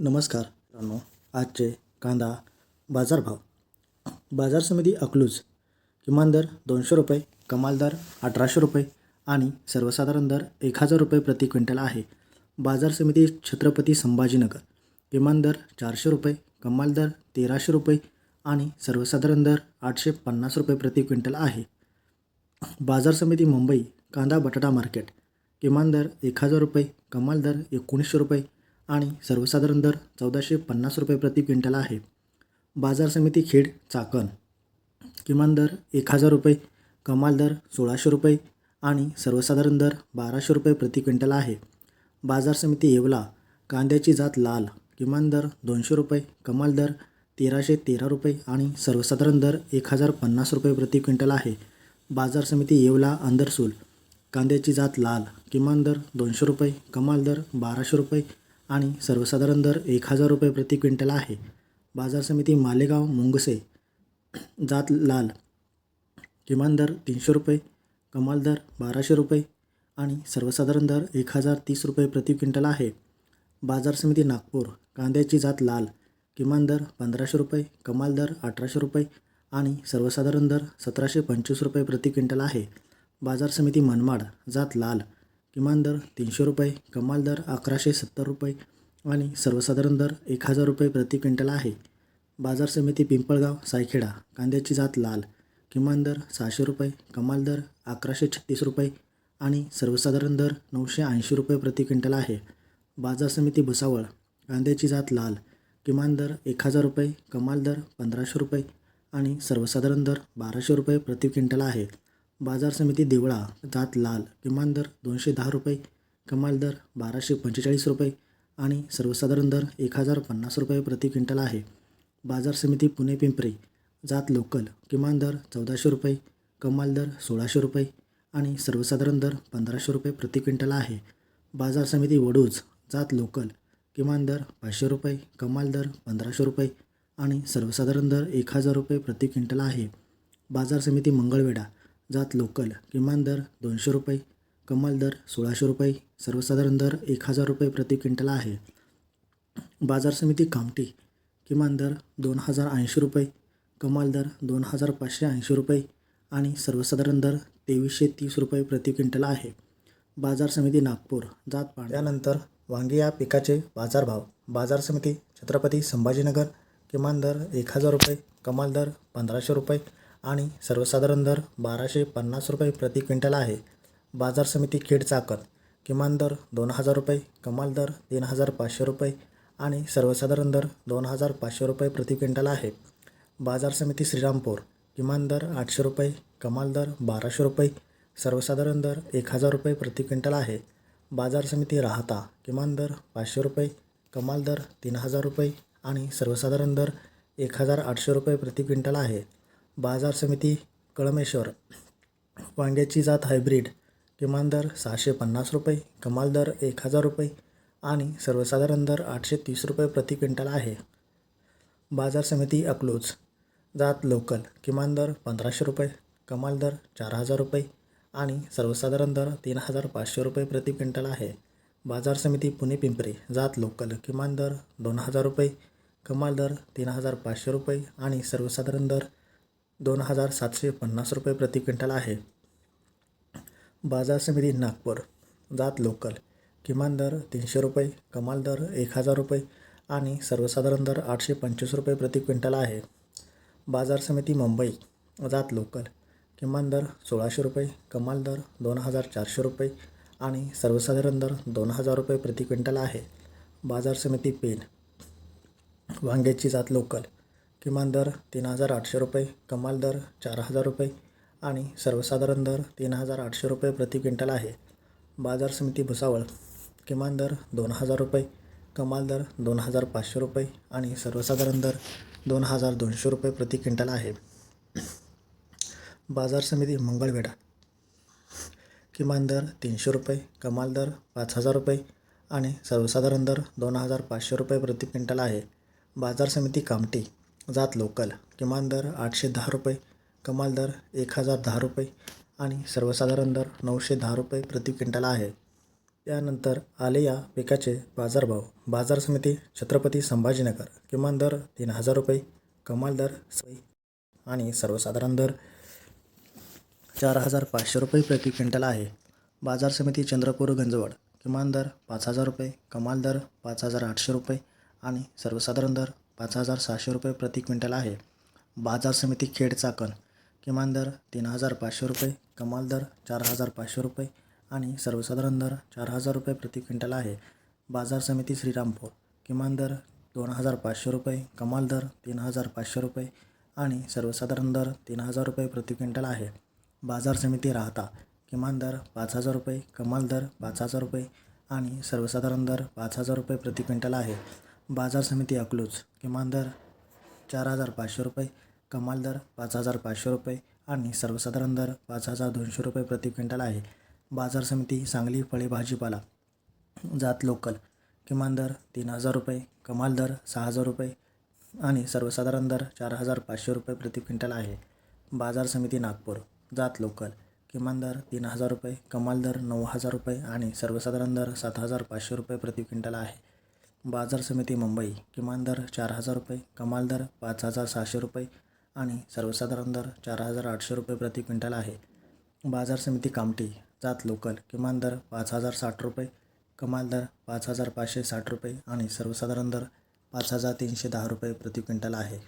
नमस्कार मित्रांनो आजचे कांदा बाजारभाव. बाजार समिती अकलूज. किमान दर दोनशे रुपये कमाल दर अठराशे रुपये आणि सर्वसाधारण दर एक हजार रुपये प्रति क्विंटल आहे. बाजार समिती छत्रपती संभाजीनगर. किमान दर चारशे रुपये कमाल दर तेराशे रुपये आणि सर्वसाधारण दर आठशे पन्नास रुपये प्रति क्विंटल आहे. बाजार समिती मुंबई कांदा बटाटा मार्केट. किमान दर एक हजार रुपये कमाल दर एकोणीसशे रुपये आणि सर्वसाधारण दर चौदाशे पन्नास रुपये प्रति क्विंटल आहे. बाजार समिती खेड चाकण. किमान दर एक हजार रुपये कमाल दर सोळाशे रुपये आणि सर्वसाधारण दर बाराशे रुपये प्रति क्विंटल आहे. बाजार समिती येवला कांद्याची जात लाल किमान दर दोनशे रुपये कमाल दर तेराशे तेरा रुपये आणि सर्वसाधारण दर एक हजार पन्नास रुपये प्रति क्विंटल आहे. बाजार समिती येवला अंदरसूल कांद्याची जात लाल किमान दर दोनशे रुपये कमाल दर बाराशे रुपये आणि सर्वसाधारण दर एक हजार रुपये प्रति क्विंटल आहे. बाजार समिती मालेगाव मुंगसे जात लाल किमान दर तीनशे रुपये कमाल दर बाराशे रुपये आणि सर्वसाधारण दर एक हजार तीस रुपये प्रति क्विंटल आहे. बाजार समिती नागपूर कांद्याची जात लाल किमान दर पंधराशे रुपये कमाल दर अठराशे रुपये आणि सर्वसाधारण दर सतराशे पंचवीस रुपये प्रति क्विंटल आहे. बाजार समिती मनमाड जात लाल किमान दर तीनशे रुपये कमाल दर अकराशे सत्तर रुपये आणि सर्वसाधारण दर एक हजार रुपये प्रति क्विंटल आहे. बाजार समिती पिंपळगाव सायखेडा कांद्याची जात लाल. किमान दर सहाशे रुपये कमाल दर अकराशे छत्तीस रुपये आणि सर्वसाधारण दर नऊशे ऐंशी रुपये प्रति क्विंटल आहे. बाजार समिती भुसावळ कांद्याची जात लाल. किमान दर एक हजार रुपये कमाल दर पंधराशे रुपये आणि सर्वसाधारण दर बाराशे रुपये प्रति क्विंटल आहे. बाजार समिती देवळा जात लाल किमान दर दोनशे दहा रुपये कमाल दर बाराशे पंचेचाळीस रुपये आणि सर्वसाधारण दर एक हजार पन्नास रुपये प्रति क्विंटल आहे. बाजार समिती पुणे पिंपरी जात लोकल किमान दर चौदाशे रुपये कमाल दर सोळाशे रुपये आणि सर्वसाधारण दर पंधराशे रुपये प्रति क्विंटल आहे. बाजार समिती वडूज जात लोकल किमान दर पाचशे रुपये कमाल दर पंधराशे रुपये आणि सर्वसाधारण दर एक हजार रुपये प्रति क्विंटल आहे. बाजार समिती मंगळवेढा जात लोकल. किमान दर दोनशे रुपये कमाल दर सोळाशे रुपये सर्वसाधारण दर एक हजार रुपये प्रति क्विंटल आहे. बाजार समिती कामठी किमान दर दोन हजार ऐंशी रुपये कमाल दर दोन हजार पाचशे ऐंशी रुपये आणि सर्वसाधारण दर तेवीसशे तीस रुपये प्रति क्विंटल आहे. बाजार समिती नागपूर जात पाण त्यानंतर वांगी या पिकाचे बाजारभाव. बाजार समिती छत्रपती संभाजीनगर किमान दर एक हजार रुपये कमाल दर पंधराशे रुपये आणि सर्वसाधारण दर बाराशे पन्नास रुपये प्रति क्विंटल आहे. बाजार समिती खेड चाकण. किमान दर दोन हजार रुपये कमाल दर तीन हजार पाचशे रुपये आणि सर्वसाधारण दर दोन हजार पाचशे रुपये प्रति क्विंटल आहे. बाजार समिती श्रीरामपूर. किमान दर आठशे रुपये कमाल दर बाराशे रुपये सर्वसाधारण दर एक हजार रुपये प्रति क्विंटल आहे. बाजार समिती राहता. किमान दर पाचशे रुपये कमाल दर तीन हजार रुपये आणि सर्वसाधारण दर एक हजार आठशे रुपये प्रति क्विंटल आहे. बाजार समिती कळमेश्वर. वांग्याची जात हायब्रीड. किमान दर सहाशे पन्नास रुपये कमाल दर एक हजार रुपये आणि सर्वसाधारण दर आठशे तीस रुपये प्रति क्विंटल आहे. बाजार समिती अकलूज जात लोकल किमान दर पंधराशे रुपये कमाल दर चार हजार रुपये आणि सर्वसाधारण दर तीन हजार पाचशे रुपये प्रति क्विंटल आहे. बाजार समिती पुणे पिंपरी. जात लोकल किमान दर दोन हजार रुपये कमाल दर तीन हजार पाचशे रुपये आणि सर्वसाधारण दर दोन हजार सातशे पन्नास रुपये प्रति क्विंटल आहे. बाजार समिती नागपूर जात लोकल किमान दर तीनशे रुपये कमाल दर एक हजार रुपये आणि सर्वसाधारण दर आठशे पंचवीस रुपये प्रति क्विंटल आहे. बाजार समिती मुंबई जात लोकल किमान दर सोळाशे रुपये कमाल दर दोन हजार चारशे रुपये आणि सर्वसाधारण दर दोन हजार रुपये प्रति क्विंटल आहे. बाजार समिती पेन वांग्याची जात लोकल किमान दर तीन हजार आठशे रुपये कमाल दर चार हजार रुपये आणि सर्वसाधारण दर तीन हजार आठशे रुपये प्रति क्विंटल आहे. बाजार समिती भुसावळ किमान दर दोन हजार रुपये कमाल दर दोन हजार पाचशे रुपये आणि सर्वसाधारण दर दोन हजार दोनशे रुपये प्रति क्विंटल आहे. बाजार समिती मंगळवेढा किमान दर तीनशे रुपये कमाल दर पाच हजार रुपये आणि सर्वसाधारण दर दोन हजार पाचशे रुपये प्रति क्विंटल आहे. बाजार समिती कामटी जात लोकल. किमान दर आठशे दहा रुपये कमाल दर एक हजार दहा रुपये आणि सर्वसाधारण दर नऊशे दहा रुपये प्रति क्विंटल आहे. त्यानंतर आले या पिकाचे बाजारभाव. बाजार समिती छत्रपती संभाजीनगर. किमान दर तीन हजार रुपये कमाल दर सई आणि सर्वसाधारण दर चार हजार पाचशे रुपये प्रति क्विंटल आहे. बाजार समिती चंद्रपूर गंजवड. किमान दर पाच हजार रुपये कमाल दर पाच हजार आठशे रुपये आणि सर्वसाधारण दर पाच हजार सहाशे रुपये प्रति क्विंटल आहे. बाजार समिती खेड चाकण. किमान दर तीन हजार पाचशे रुपये कमाल दर चार हजार पाचशे रुपये आणि सर्वसाधारण दर चार हजार रुपये प्रति क्विंटल आहे. बाजार समिती श्रीरामपूर. किमान दर दोन हजार पाचशे रुपये कमाल दर तीन हजार पाचशे रुपये आणि सर्वसाधारण दर तीन हजार रुपये प्रति क्विंटल आहे. बाजार समिती राहता. किमान दर पाच हजार रुपये कमाल दर पाच हजार रुपये आणि सर्वसाधारण दर पाच हजार रुपये प्रति क्विंटल आहे. बाजार समिती अकलूज किमान दर चार हजार पाचशे रुपये कमाल दर पाच हजार पाचशे रुपये आणि सर्वसाधारण दर पाच हजार दोनशे रुपये प्रति क्विंटल आहे. बाजार समिती सांगली फळे भाजीपाला जात लोकल किमान दर तीन हजार रुपये कमाल दर सहा हजार रुपये आणि सर्वसाधारण दर चार हजार पाचशे रुपये प्रति क्विंटल आहे. बाजार समिती नागपूर जात लोकल किमान दर तीन हजार रुपये कमाल दर नऊ हजार रुपये आणि सर्वसाधारण दर सात हजार पाचशे रुपये प्रति क्विंटल आहे. बाजार समिती मुंबई किमान दर चार हजार रुपये कमाल दर पाच हजार सहाशे रुपये आणि सर्वसाधारण दर चार हजार आठशे रुपये प्रति क्विंटल आहे. बाजार समिती कामठी जात लोकल किमान दर पाच हजार साठ रुपये कमाल दर पाच हजार पाचशे साठ रुपये आणि सर्वसाधारण दर पाच हजार तीनशे दहा रुपये प्रति क्विंटल आहे.